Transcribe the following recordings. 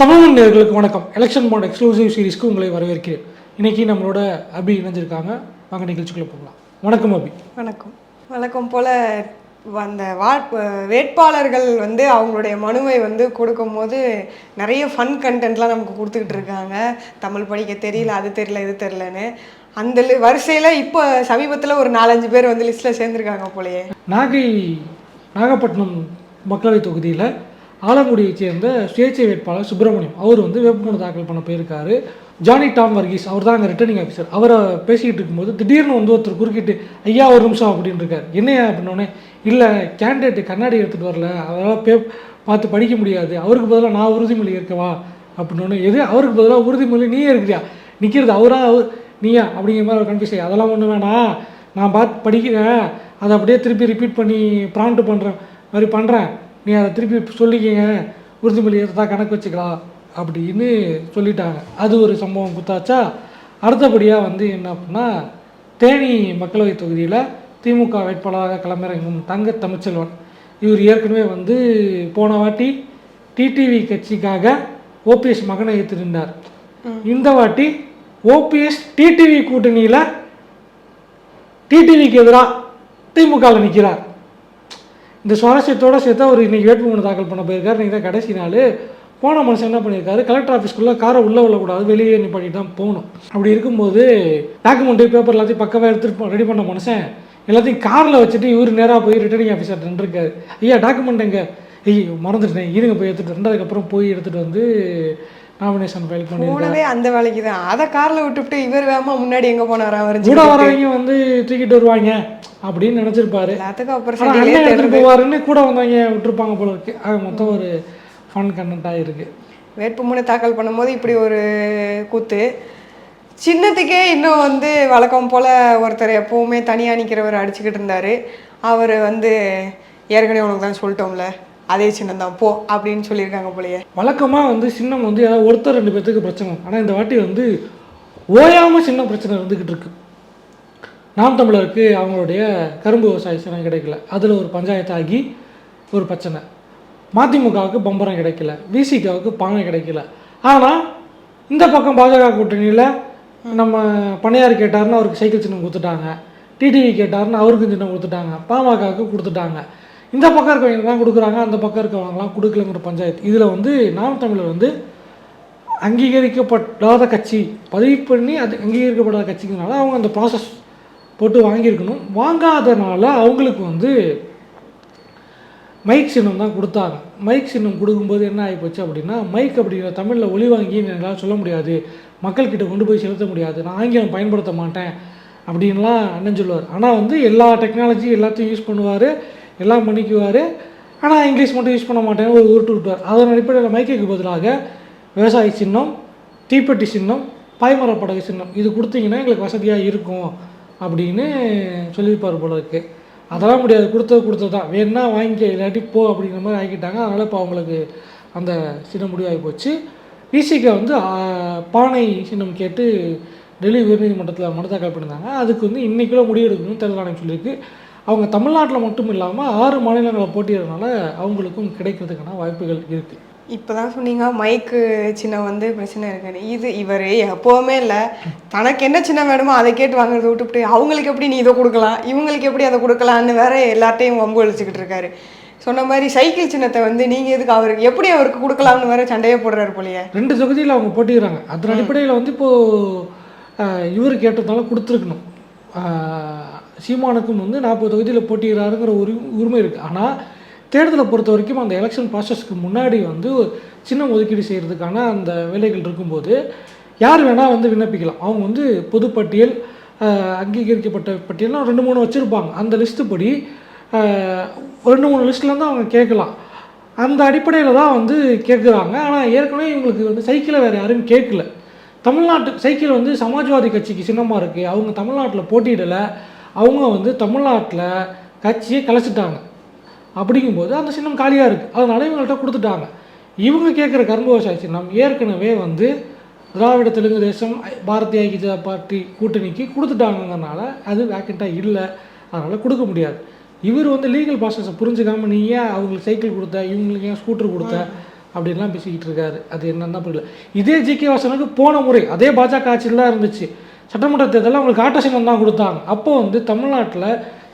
தமிழ் நேயர்களுக்கு வணக்கம். Election bond exclusive சீரிஸ்க்கு உங்களை வரவேற்கிறேன். இன்னைக்கு நம்மளோட அபி இணைஞ்சிருக்காங்க. வாங்க நிகழ்ச்சிக்குள்ள போகலாம். வணக்கம் அபி. வணக்கம். வணக்கம் போல் அந்த வா வேட்பாளர்கள் வந்து அவங்களுடைய மனுவை வந்து கொடுக்கும்போது நிறைய ஃபன் கண்டென்ட்லாம் நமக்கு கொடுத்துக்கிட்டு இருக்காங்க. தமிழ் படிக்க தெரியல அது தெரியல இது தெரியலன்னு. அந்த வரிசையில் இப்போ சமீபத்தில் ஒரு நாலஞ்சு பேர் வந்து லிஸ்ட்டில் சேர்ந்துருக்காங்க போலயே. நாகை நாகப்பட்டினம் மக்களவைத் தொகுதியில் ஆலங்குடியைச் சேர்ந்த சுயேட்சை வேட்பாளர் சுப்பிரமணியம். அவர் வந்து வேட்புமனு தாக்கல் பண்ண போயிருக்காரு. ஜானி டாம் வர்கீஸ் அவர் தான் அங்கே ரிட்டர்னிங் ஆஃபீஸர் அவரை பேசிக்கிட்டு இருக்கும்போது திடீர்னு வந்து ஒருத்தர் குறுக்கிட்டு ஐயா ஒரு நிமிஷம் அப்படின்னு இருக்கார். என்னையா அப்படின்னோடனே இல்லை கேண்டிடேட் கண்ணாடி எடுத்துகிட்டு வரல. அதனால் பே பார்த்து படிக்க முடியாது. அவருக்கு பதிலாக நான் உறுதிமொழி இருக்கவா அப்படின்னோடனே எது? அவருக்கு பதிலாக உறுதிமொழி நீயே இருக்கிறியா? நிற்கிறது அவரா? அவர் நீயா? அப்படிங்கிற மாதிரி அவர் கன்ஃபியூஸ் ஆகி அதெல்லாம் ஒன்றும் வேணாம் நான் பார்த்து படிக்கிறேன். அதை அப்படியே திருப்பி ரிப்பீட் பண்ணி ப்ராண்ட் பண்ணுறேன் மாதிரி பண்ணுறேன் நீ அதை திருப்பி சொல்லிக்கங்க. உறுதிமொழி தான் கணக்கு வச்சுக்கலாம் அப்படின்னு சொல்லிட்டாங்க. அது ஒரு சம்பவம் குத்தாச்சா? அடுத்தபடியாக வந்து என்ன அப்படின்னா தேனி மக்களவைத் தொகுதியில் திமுக வேட்பாளராக களமிறங்கும் தங்க தமிழ்ச்செல்வன். இவர் ஏற்கனவே வந்து போன வாட்டி டிடிவி கட்சிக்காக ஓபிஎஸ் மகனை ஏற்று நின்றார் இந்த வாட்டி ஓபிஎஸ் டிடிவி கூட்டணியில் டிடிவிக்கு எதிராக திமுகவில் நிற்கிறார் இந்த சுவாரஸ்யத்தோடு சேர்த்து அவர் இன்றைக்கி வேட்புமனு தாக்கல் பண்ண போயிருக்காரு. இன்றைக்கி தான் கடைசி நாள். போன மனுஷன் என்ன பண்ணியிருக்காரு? கலெக்டர் ஆஃபீஸ்க்குள்ளே காரை உள்ளே விடக்கூடாது வெளியே நிப்பாட்டிட்டு தான் போகணும். அப்படி இருக்கும்போது டாக்குமெண்ட்டு பேப்பர் எல்லாத்தையும் பக்கமாக எடுத்துட்டு ரெடி பண்ண மனுஷன் எல்லாத்தையும் காரில் வச்சுட்டு இவர் நேராக போய் ரிட்டர்னிங் ஆஃபீஸர் நின்றுருக்காரு. ஐயா டாக்குமெண்ட் எங்கே? ஐயோ மறந்துட்டேன். இருங்க போய் எடுத்துகிட்டு வந்ததுக்கப்புறம் போய் எடுத்துகிட்டு வந்து நாமினேஷன் ஃபைல் பண்ணி போனதே அந்த வேலைக்கு தான். அதை காரில் விட்டுவிட்டு இவர் வேகமா முன்னாடி எங்கே போனாரா அவர் கூட வரவங்க வந்து தூக்கிட்டு வருவாங்க அப்படின்னு நினச்சிருப்பாரு. எல்லாத்துக்கும் அப்புறம் எடுத்துகிட்டு போவாருன்னு கூட வந்தவங்க விட்டுருப்பாங்க போல இருக்கு. அது மொத்தம் ஒரு ஃபன் கண்டென்ட்டாக இருக்கு. வேட்புமனு தாக்கல் பண்ணும்போது இப்படி ஒரு கூத்து. சின்னத்துக்கே இன்னும் வந்து வழக்கம் போல் ஒருத்தர் எப்போவுமே தனியாக நிற்கிறவர் அடிச்சுக்கிட்டு இருந்தார். அவர் வந்து ஏற்கனவே உனக்கு தான் சொல்லிட்டோம்ல. அதே சின்னம் தான். போ அப்படின்னு சொல்லியிருக்காங்க போலயே. வழக்கமாக வந்து சின்னம் வந்து ஏதாவது ஒருத்தர் ரெண்டு பேர்த்துக்கு பிரச்சனை. ஆனால் இந்த வாட்டி வந்து ஓயாமல் சின்ன பிரச்சனை இருந்துக்கிட்டு இருக்கு. நாம் தமிழருக்கு அவங்களுடைய கரும்பு விவசாய சின்னம் கிடைக்கல. அதில் ஒரு பஞ்சாயத்தாகி ஒரு பிரச்சனை. மதிமுகவுக்கு பம்பரம் கிடைக்கல. விசிகாவுக்கு பானை கிடைக்கல. ஆனால் இந்த பக்கம் பாஜக கூட்டணியில் நம்ம பணியார் கேட்டார்னு அவருக்கு சைக்கிள் சின்னம் கொடுத்துட்டாங்க. டிடிவி கேட்டாருன்னு அவருக்கு சின்னம் கொடுத்துட்டாங்க. பாமகவுக்கு கொடுத்துட்டாங்க. இந்த பக்கம் இருக்கவங்க தான் கொடுக்குறாங்க அந்த பக்கம் இருக்கவங்கலாம் கொடுக்கலங்கிற பஞ்சாயத்து. இதில் வந்து நாம் தமிழர் வந்து அங்கீகரிக்கப்படாத கட்சி பதிவு பண்ணி அது அங்கீகரிக்கப்படாத கட்சிங்கிறனால அவங்க அந்த ப்ராசஸ் போட்டு வாங்கியிருக்கணும். வாங்காதனால அவங்களுக்கு வந்து மைக் சின்னம் தான் கொடுத்தாங்க. மைக் சின்னம் கொடுக்கும்போது என்ன ஆகிப்போச்சு அப்படின்னா மைக் அப்படிங்கிற தமிழில் ஒளி வாங்கி என்னால் சொல்ல முடியாது. மக்கள்கிட்ட கொண்டு போய் செலுத்த முடியாது. நான் ஆங்கிலம் பயன்படுத்த மாட்டேன் அப்படின்லாம் அண்ணன் சொல்லுவார். ஆனால் வந்து எல்லா டெக்னாலஜி எல்லாத்தையும் யூஸ் பண்ணுவார். எல்லாம் பண்ணிக்குவார். ஆனால் இங்கிலீஷ் மட்டும் யூஸ் பண்ண மாட்டேன்னு ஒரு உருட்டு விட்டுவார். அதன் அடிப்படையில் மைக்கைக்கு பதிலாக விவசாய சின்னம் தீப்பெட்டி சின்னம் பாய்மர படகு சின்னம் இது கொடுத்தீங்கன்னா எங்களுக்கு வசதியாக இருக்கும் அப்படின்னு சொல்லியிருப்பார் போல இருக்குது அதெல்லாம் முடியாது. கொடுத்தது கொடுத்தது தான் வேணா வாங்கிக்க இல்லாட்டி போ அப்படிங்கிற மாதிரி ஆக்கிட்டாங்க. அதனால் இப்போ அவங்களுக்கு அந்த சின்னம் முடிவாகி போச்சு. விசிகா வந்து பானை சின்னம் கேட்டு டெல்லி உயர்நீதிமன்றத்தில் மனு தாக்கல் பண்ணியிருந்தாங்க. அதுக்கு வந்து இன்றைக்குள்ள முடிவெடுக்கணும்னு தேர்தல் ஆணையம் சொல்லியிருக்கு. அவங்க தமிழ்நாட்டில் மட்டும் இல்லாமல் ஆறு மாநிலங்களை போட்டியிடறதுனால அவங்களுக்கும் கிடைக்கிறதுக்கான வாய்ப்புகள் இருக்குது இப்போ தான் சொன்னீங்க மைக்கு சின்னம் வந்து பிரச்சனை இருக்குன்னு. இது இவர் எப்போவுமே இல்லை. தனக்கு என்ன சின்னம் வேணுமோ அதை கேட்டு வாங்குறத விட்டுவிட்டு அவங்களுக்கு எப்படி நீ இதை கொடுக்கலாம்? இவங்களுக்கு எப்படி அதை கொடுக்கலான்னு வேற எல்லார்ட்டையும் வம்பு அழிச்சுக்கிட்டு இருக்காரு. சொன்ன மாதிரி சைக்கிள் சின்னத்தை வந்து நீங்கள் எதுக்கு அவருக்கு எப்படி அவருக்கு கொடுக்கலாம்னு வேற சண்டையே போடுறாரு போலயே. ரெண்டு தொகுதியில் அவங்க போட்டிடுறாங்க அதன் அடிப்படையில் வந்து இப்போது இவர் கேட்டதால கொடுத்துருக்கணும். சீமானுக்கும் வந்து நாற்பது தொகுதியில் போட்டியிடறாருங்கிற ஒரு உரிமை இருக்குது ஆனால் தேர்தலை பொறுத்த வரைக்கும் அந்த எலெக்ஷன் ப்ராசஸ்க்கு முன்னாடி வந்து சின்ன ஒதுக்கீடு செய்கிறதுக்கான அந்த வேலைகள் இருக்கும்போது யார் வேணால் வந்து விண்ணப்பிக்கலாம். அவங்க வந்து பொதுப்பட்டியல் அங்கீகரிக்கப்பட்ட பட்டியல்லாம் ரெண்டு மூணு வச்சுருப்பாங்க. அந்த லிஸ்ட்டு படி ரெண்டு மூணு லிஸ்ட்லேருந்து அவங்க கேட்கலாம். அந்த அடிப்படையில் தான் வந்து கேட்குறாங்க. ஆனால் ஏற்கனவே இவங்களுக்கு வந்து சைக்கிளை வேறு யாரும் கேட்கல. தமிழ்நாட்டு சைக்கிள் வந்து சமாஜ்வாதி கட்சிக்கு சின்னமாக இருக்குது அவங்க தமிழ்நாட்டில் போட்டியிடலை. அவங்க வந்து தமிழ்நாட்டில் கட்சியை கலைச்சிட்டாங்க. அப்படிங்கும்போது அந்த சின்னம் காலியாக இருக்குது அதனால் இவங்கள்ட்ட கொடுத்துட்டாங்க. இவங்க கேட்குற கரும்பு விவசாய சின்னம் ஏற்கனவே வந்து திராவிட தெலுங்கு தேசம் பாரதிய ஐக்கிய ஜனதா பார்ட்டி கூட்டணிக்கு கொடுத்துட்டாங்கங்கிறனால அது வேக்கண்ட்டாக இல்லை. அதனால் கொடுக்க முடியாது. இவர் வந்து லீகல் ப்ராசஸை புரிஞ்சுக்காம நீ ஏன் அவங்களுக்கு சைக்கிள் கொடுத்த இவங்களுக்கு ஏன் ஸ்கூட்டர் கொடுத்த அப்படின்லாம் பேசிக்கிட்டு இருக்காரு. அது என்னன்னா புரியல. இதே ஜி கே வாசனுக்கு போன முறை அதே பாஜக ஆட்சியில் தான் இருந்துச்சு. சட்டமன்ற தேர்தலில் அவங்களுக்கு ஆட்ட சின்னம் தான் கொடுத்தாங்க. அப்போ வந்து தமிழ்நாட்டில்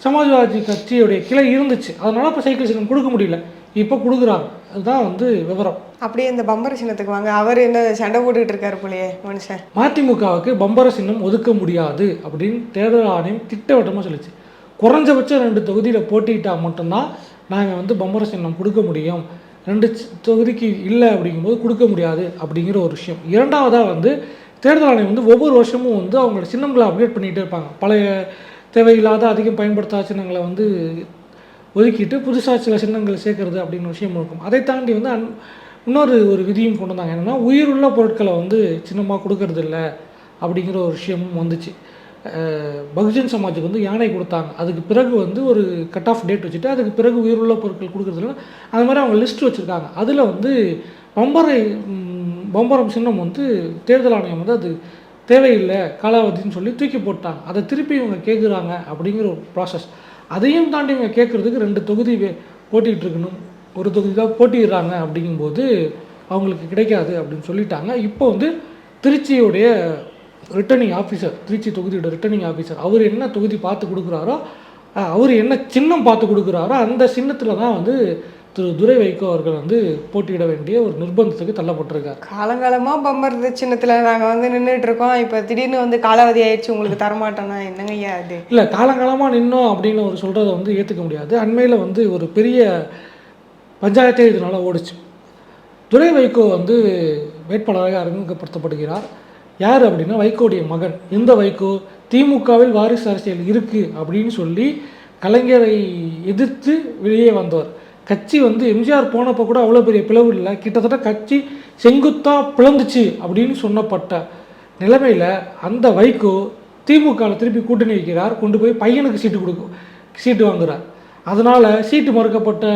சமாஜ்வாதி கட்சியுடைய கிளை இருந்துச்சு. அதனால இப்போ சைக்கிள் சின்னம் கொடுக்க முடியல. இப்போ கொடுக்குறாங்க. அதுதான் வந்து விவரம். அப்படியே இந்த பம்பர சின்னத்துக்கு வாங்க. அவர் என்ன சண்டை போட்டுக்கிட்டு இருக்காரு போலயே மனுஷன். மதிமுகவுக்கு பம்பர சின்னம் ஒதுக்க முடியாது அப்படின்னு தேர்தல் ஆணையம் திட்டவட்டமாக சொல்லுச்சு. குறைஞ்சபட்சம் ரெண்டு தொகுதியில் போட்டியிட்டா மட்டும்தான் நாங்கள் வந்து பம்பர சின்னம் கொடுக்க முடியும். ரெண்டு தொகுதிக்கு இல்லை அப்படிங்கும்போது கொடுக்க முடியாது அப்படிங்கிற ஒரு விஷயம். இரண்டாவதாக வந்து தேர்தல் ஆணையம் வந்து ஒவ்வொரு வருஷமும் வந்து அவங்களோட சின்னங்களை அப்டேட் பண்ணிகிட்டே இருப்பாங்க. பழைய தேவையில்லாத அதிகம் பயன்படுத்தாத சின்னங்களை வந்து ஒதுக்கிட்டு புதுசாக சில சின்னங்கள் சேர்க்கறது அப்படின்னு விஷயம் இருக்கும். அதை தாண்டி வந்து அன் இன்னொரு ஒரு விதியும் கொண்டு வந்தாங்க. என்னென்னா உயிருள்ள பொருட்களை வந்து சின்னமாக கொடுக்கறது இல்லை அப்படிங்கிற ஒரு விஷயமும் வந்துச்சு. பகுஜன் சமாஜுக்கு வந்து யானை கொடுத்தாங்க. அதுக்கு பிறகு வந்து ஒரு கட் ஆஃப் டேட் வச்சுட்டு அதுக்கு பிறகு உயிருள்ள பொருட்கள் கொடுக்குறதுல அந்த மாதிரி அவங்க லிஸ்ட் வச்சுருக்காங்க. அதில் வந்து பம்பரை பம்பரம் சின்னம் வந்து தேர்தல் ஆணையம் வந்து அது தேவையில்லை காலாவதின்னு சொல்லி தூக்கி போட்டாங்க. அதை திருப்பி இவங்க கேட்குறாங்க அப்படிங்கிற ஒரு ப்ராசஸ் அதையும் தாண்டி இவங்க கேட்குறதுக்கு ரெண்டு தொகுதி போட்டிகிட்டு இருக்கணும். ஒரு தொகுதி தான் போட்டிடுறாங்க அப்படிங்கும்போது அவங்களுக்கு கிடைக்காது அப்படின்னு சொல்லிட்டாங்க. இப்போ வந்து திருச்சியுடைய ரிட்டர்னிங் ஆஃபீஸர் திருச்சி தொகுதியோட ரிட்டர்னிங் ஆஃபீஸர் அவர் என்ன தொகுதி பார்த்து கொடுக்குறாரோ அவர் என்ன சின்னம் பார்த்து கொடுக்குறாரோ அந்த சின்னத்தில் தான் வந்து திரு துரை வைகோ அவர்கள் வந்து போட்டியிட வேண்டிய ஒரு நிர்பந்தத்துக்கு தள்ளப்பட்டிருக்கார். காலங்காலமா பம்பர் சின்னத்துல நாங்க வந்து நின்றுட்டு இருக்கோம். இப்ப திடீர்னு வந்து காலாவதி ஆயிடுச்சு உங்களுக்கு தரமாட்டோம்னா என்னங்க ஐயா அது? இல்லை காலங்காலமாக நின்னோம் அப்படின்னு ஒரு சொல்கிறத வந்து ஏற்றுக்க முடியாது. அண்மையில் வந்து ஒரு பெரிய பஞ்சாயத்தே இதனால ஓடிச்சு. துரை வைகோ வந்து வேட்பாளராக அறிமுகப்படுத்தப்படுகிறார். யார் அப்படின்னா வைகோடைய மகன். இந்த வைகோ திமுகவில் வாரிசு அரசியல் இருக்குது அப்படின்னு சொல்லி கலைஞரை எதிர்த்து வெளியே வந்தவர். கட்சி வந்து எம்ஜிஆர் போனப்போ கூட அவ்வளோ பெரிய பிளவு இல்லை. கிட்டத்தட்ட கட்சி செங்குத்தாக பிளந்துச்சு அப்படின்னு சொன்னப்பட்ட நிலைமையில் அந்த வைகோ திமுகவில் திருப்பி கூட்டணி வைக்கிறார். கொண்டு போய் பையனுக்கு சீட்டு கொடுக்கும் சீட்டு வாங்குறார். அதனால் சீட்டு மறுக்கப்பட்ட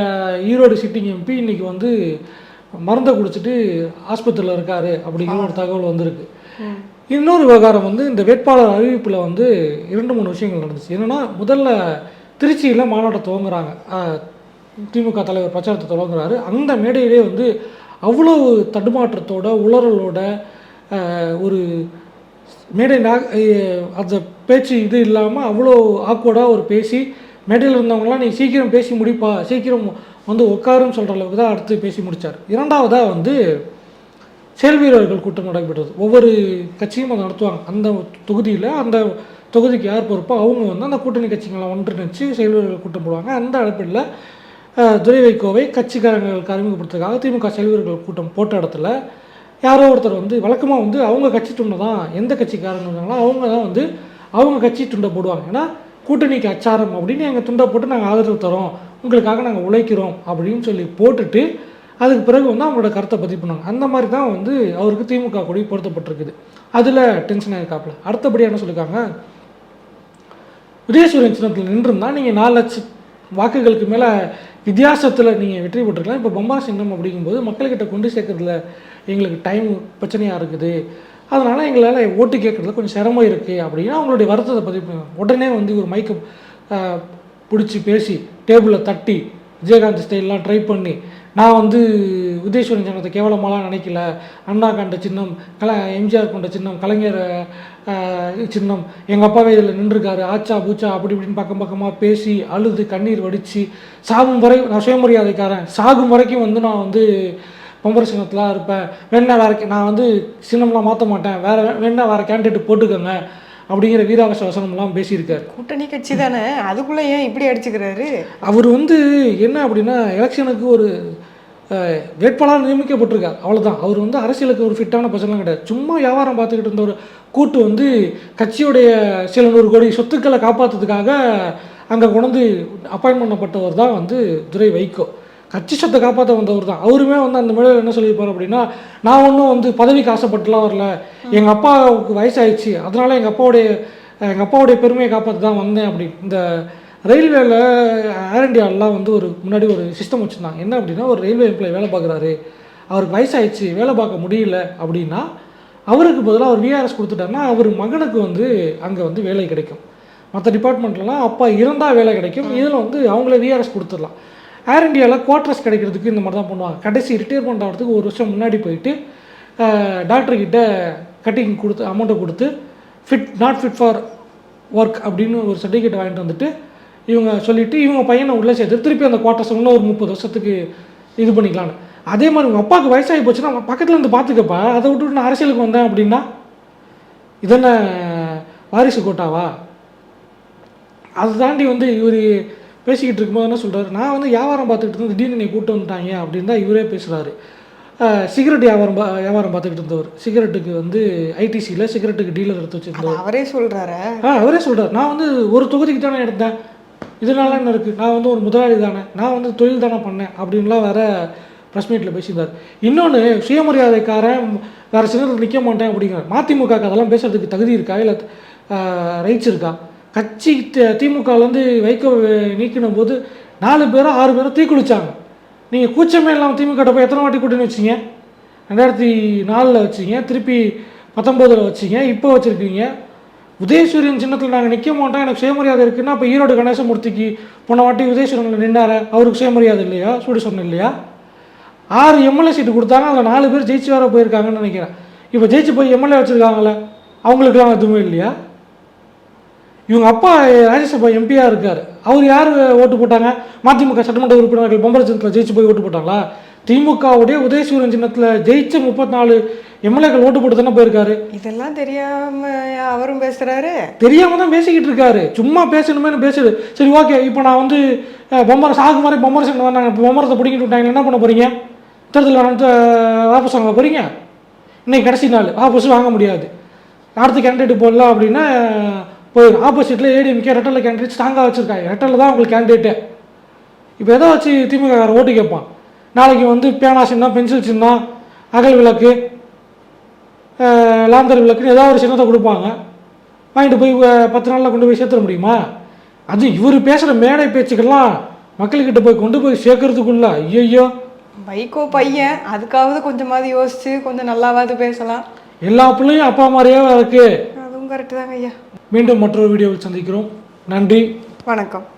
ஈரோடு சிட்டிங் எம்பி இன்னைக்கு வந்து மருந்தை குடிச்சிட்டு ஆஸ்பத்திரியில் இருக்காரு அப்படிங்கிற ஒரு தகவல் வந்திருக்கு. இன்னொரு விவகாரம் வந்து இந்த வேட்பாளர் அறிவிப்பில் வந்து இரண்டு மூணு விஷயங்கள் நடந்துச்சு. என்னென்னா முதல்ல திருச்சியில் மாநாட்டம் துவங்குறாங்க. திமுக தலைவர் பிரச்சாரத்தை தொடங்குறாரு. அந்த மேடையிலே வந்து அவ்வளோ தடுமாற்றத்தோட உளறலோட ஒரு மேடை அந்த பேச்சு இது இல்லாமல் அவ்வளோ ஆக்வர்டாக ஒரு பேசி மேடையில் இருந்தவங்களாம் நீ சீக்கிரம் பேசி முடிப்பா சீக்கிரம் வந்து உட்காருன்னு சொல்கிற அளவுக்கு தான் அடுத்து பேசி முடித்தார் இரண்டாவதாக வந்து செயல் வீரர்கள் கூட்டம் நடைபெற்றது. ஒவ்வொரு கட்சியும் அதை நடத்துவாங்க. அந்த தொகுதியில் அந்த தொகுதிக்கு யார் பொறுப்போ அவங்க வந்து அந்த கூட்டணி கட்சிகளை ஒன்றிணைச்சு செயல் வீரர்கள் கூட்டம் போடுவாங்க. அந்த அடிப்படையில் அஹ், துரை வைகோவை கட்சிக்காரங்களுக்கு அறிமுகப்படுத்துறதுக்காக திமுக செல்வர்கள் கூட்டம் போட்ட இடத்துல யாரோ ஒருத்தர் வந்து வழக்கமாக வந்து அவங்க கட்சி துண்டை தான் எந்த கட்சிக்காரங்க இருந்தாங்களோ அவங்க தான் வந்து அவங்க கட்சி துண்டை போடுவாங்க. ஏன்னா கூட்டணிக்கு அச்சாரம் அப்படின்னு எங்கள் துண்டை போட்டு நாங்கள் ஆதரவு தரோம் உங்களுக்காக நாங்கள் உழைக்கிறோம் அப்படின்னு சொல்லி போட்டுட்டு அதுக்கு பிறகு வந்து அவங்களோட கருத்தை பதிவு பண்ணுவாங்க. அந்த மாதிரி தான் வந்து அவருக்கு திமுக கொடி பொருத்தப்பட்டிருக்குது. அதில் டென்ஷன் இருக்காப்புல அடுத்தபடி என்ன சொல்லியிருக்காங்க உதயசூரியன் சின்னத்தில் நின்றுருந்தா நீங்கள் நாலு லட்சம் வாக்குகளுக்கு மேலே வித்தியாசத்தில் நீங்கள் வெற்றி பெற்றுக்கலாம் இப்போ பொம்மா சின்னம் அப்படிங்கும்போது மக்கள்கிட்ட கொண்டு சேர்க்கறதுல எங்களுக்கு டைம் பிரச்சனையாக இருக்குது. அதனால் எங்களால் ஓட்டு கேட்குறதுல கொஞ்சம் சிரமம் இருக்குது அப்படின்னா அவங்களுடைய வருத்தத்தை பதிவு உடனே வந்து ஒரு மைக்கை பிடிச்சி பேசி டேபிளில் தட்டி விஜயகாந்த் ஸ்டைல்லாம் ட்ரை பண்ணி நான் வந்து உதயஸ்வரன் சின்னத்தை கேவலமாலாம் நினைக்கல. அண்ணா கண்ட சின்னம் கல எம்ஜிஆர் கொண்ட சின்னம் கலைஞர் சின்னம் எங்கள் அப்பாவே இதில் நின்றுருக்காரு. ஆச்சா பூச்சா அப்படி இப்படின்னு பக்கம் பக்கமாக பேசி அழுது கண்ணீர் வடித்து சாகும் வரை நான் சுயமரியாதைக்காரன். சாகும் வரைக்கும் வந்து நான் வந்து பொம்பர சின்னத்தில் இருப்பேன். வேணா வேற நான் வந்து சின்னம்லாம் மாற்ற மாட்டேன். வேறு வே- வேணா வேற கேண்டிடேட் போட்டுக்கோங்க. அப்படிங்கிற வீராவச வசனம்லாம் பேசியிருக்காரு. கூட்டணி கட்சி தானே? அதுக்குள்ள ஏன் இப்படி அடிச்சுக்கிறாரு? அவர் வந்து என்ன அப்படின்னா எலெக்ஷனுக்கு ஒரு வேட்பாளர் நியமிக்கப்பட்டிருக்கார். அவ்வளவுதான். அவர் வந்து அரசியலுக்கு ஒரு ஃபிட்டான பர்சன்லாம் கிடையாது. சும்மா வியாபாரம் பார்த்துக்கிட்டு இருந்த ஒரு கூட்டு வந்து கட்சியுடைய சில நூறு கோடி சொத்துக்களை காப்பாற்றுறதுக்காக அங்கே கொண்டு அப்பாயின்ட் பண்ணப்பட்டவர் தான் வந்து துரை வைகோ. கட்சி சொத்தை காப்பாற்ற வந்தவர் தான். அவருமே வந்து அந்த மேடையில் என்ன சொல்லியிருப்பார் அப்படின்னா நான் ஒன்றும் வந்து பதவிக்கு ஆசைப்பட்டுலாம் வரல. எங்கள் அப்பாவுக்கு வயசாயிடுச்சு. அதனால எங்கள் அப்பாவுடைய எங்கள் அப்பாவுடைய பெருமையை காப்பாற்ற தான் வந்தேன் அப்படி. இந்த ரயில்வேல ஏர் இண்டியாலாம் வந்து ஒரு முன்னாடி ஒரு சிஸ்டம் வச்சுருந்தாங்க. என்ன அப்படின்னா ஒரு ரயில்வே எம்ப்ளாய் வேலை பார்க்குறாரு. அவருக்கு வயசாகிடுச்சு வேலை பார்க்க முடியல அப்படின்னா அவருக்கு பதிலாக அவர் விஆர்எஸ் கொடுத்துட்டாருன்னா அவர் மகனுக்கு வந்து அங்கே வந்து வேலை கிடைக்கும். மற்ற டிபார்ட்மெண்ட்லலாம் அப்பா இருந்தால் வேலை கிடைக்கும். இதில் வந்து அவங்களே விஆர்எஸ் கொடுத்துடலாம். ஏர் இண்டியாவில் குவார்ட்டர்ஸ் கிடைக்கிறதுக்கு இந்த மாதிரி தான் பண்ணுவாங்க. கடைசி ரிட்டையர்மெண்ட் ஆகிறதுக்கு ஒரு வருஷம் முன்னாடி போயிட்டு டாக்டர் கிட்ட கட்டிங் கொடுத்து அமௌண்ட்டை கொடுத்து fit not fit for work அப்படின்னு ஒரு சர்டிஃபிகேட் வாங்கிட்டு வந்துட்டு இவங்க சொல்லிவிட்டு இவங்க பையனை உள்ளே சேர்த்து திருப்பி அந்த குவார்ட்டர்ஸ் இன்னும் ஒரு முப்பது வருஷத்துக்கு இது பண்ணிக்கலான்னு அதே மாதிரி உங்கள் அப்பாவுக்கு வயசாகி போச்சுன்னா அவன் பக்கத்தில் இருந்து பார்த்துக்கப்பா அதை விட்டுட்டு நான் அரசியலுக்கு வந்தேன் அப்படின்னா இதென்ன வாரிசு கோட்டாவா? அதை தாண்டி வந்து இவர் பேசிக்கிட்டு இருக்கும்போது என்ன சொல்கிறாரு நான் வந்து வியாபாரம் பார்த்துக்கிட்டு இருந்தேன். திடீர்னு நீ கூட்டு வந்துட்டாங்க அப்படின்னு தான் இவரே பேசுகிறாரு சிகரெட் வியாபாரம் பா- வியாபாரம் பார்த்துக்கிட்டு இருந்தவர். சிகரெட்டுக்கு வந்து ஐடிசியில் சிகரெட்டுக்கு டீலர் எடுத்து வச்சிருந்தவர். அவரே சொல்றாரு? ஆ அவரே சொல்கிறார் நான் வந்து ஒரு தொகுதிக்கு தானே எடுத்தேன். இதனால என்ன இருக்குது நான் வந்து ஒரு முதலாளி தானே. நான் வந்து தொழில் தானே பண்ணேன் அப்படின்லாம் வேற ப்ரெஸ் மீட்டில் பேசியிருந்தார். இன்னொன்று சுயமரியாதைக்காரன் வேறு சின்னத்தில் நிற்க மாட்டேன் அப்படிங்கிறார். மதிமுகக்கு அதெல்லாம் பேசுறதுக்கு தகுதி இருக்கா? இல்லை ரைட்ஸ் இருக்கா? கட்சி திமுகலேருந்து வைக்க நீக்கின போது நாலு பேரும் ஆறு பேரும் தீக்குளிச்சாங்க நீங்கள் கூச்சமே இல்லாமல் திமுக போய் எத்தனை வாட்டி கூட்டணி வச்சீங்க? ரெண்டாயிரத்தி நாலில் வச்சீங்க திருப்பி பத்தொம்போதில் வச்சீங்க இப்போ வச்சுருக்கீங்க. உதயசூரியன் சின்னத்தில் நாங்கள் நிற்க மாட்டோம் எனக்கு சுயமரியாதை இருக்குன்னா இப்போ ஈரோடு கணேசமூர்த்திக்கு போன வாட்டி உதயசூரியனில் நின்னார? அவருக்கு சுயமரியாதை இல்லையா? சூடு சொன்ன இல்லையா? ஆறு எம்எல்ஏ சீட்டு கொடுத்தாங்க அதில் நாலு பேர் ஜெயிச்சு வர போயிருக்காங்கன்னு நினைக்கிறேன். இப்போ ஜெயிச்சு போய் எம்எல்ஏ வச்சுருக்காங்களே அவங்களுக்குலாம் எதுவுமே இல்லையா? இவங்க அப்பா ராஜ்யசபா எம்பியாக இருக்கார். அவர் யார் ஓட்டு போட்டாங்க? மதிமுக சட்டமன்ற உறுப்பினர்கள் பொம்பளை சின்னத்தில் ஜெயிச்சு போய் ஓட்டு போட்டாங்களா? திமுகவுடைய உதயசூரியன் சின்னத்தில் ஜெயிச்ச முப்பத்தி நாலு எம்எல்ஏக்கள் ஓட்டு போட்டு தானே போயிருக்காரு? இதெல்லாம் தெரியாம அவரும் பேசுறாரு. தெரியாம தான் பேசிக்கிட்டு இருக்காரு. சும்மா பேசணுமேனு பேசுது. சரி ஓகே. இப்போ நான் வந்து அஹ், பொம்மரை சாகு மாதிரி பொம்மரை சண்டை வந்தாங்க பொம்மரத்தை பிடிக்கிட்டு விட்டாங்க என்ன பண்ண போறீங்க? தேர்தல் வேணாம் வாபஸ் வாங்க போறீங்க? இன்னைக்கு கடைசி நாள். வாபஸ் வாங்க முடியாது. அடுத்த கேண்டிடேட் போடலாம் அப்படின்னா போயிடும் ஆப்போசிட்டில் ஏடிஎம்கே ரெட்டலில் கேண்டிடேட் ஸ்ட்ராங்காக வச்சுருக்காங்க. ரெட்டலில் தான் உங்களுக்கு கேண்டிடேட்டு இப்போ எதை வச்சு திமுக ஓட்டு கேட்பான்? நாளைக்கு வந்து பேனா சின்னம் பென்சில் சின்னம் அகல் விளக்கு லாந்தர் விளக்குன்னு ஏதாவது ஒரு சின்னத்தை கொடுப்பாங்க. வாங்கிட்டு போய் பத்து நாளில் கொண்டு போய் சேர்த்துட முடியுமா? அது இவர் பேசுகிற மேடை பேச்சுக்கெல்லாம் மக்கள்கிட்ட போய் கொண்டு போய் சேர்க்கறதுக்குள்ள ஐயோ வைகோ பையன் அதுக்காவது கொஞ்சமாவது யோசிச்சு கொஞ்சம் நல்லாவாவது பேசலாம். எல்லா பிள்ளையும் அப்பா மாதிரியே இருக்கு. அதுவும் கரெக்டு தாங்க ஐயா. மீண்டும் மற்றொரு வீடியோவில் சந்திக்கிறோம். நன்றி. வணக்கம்.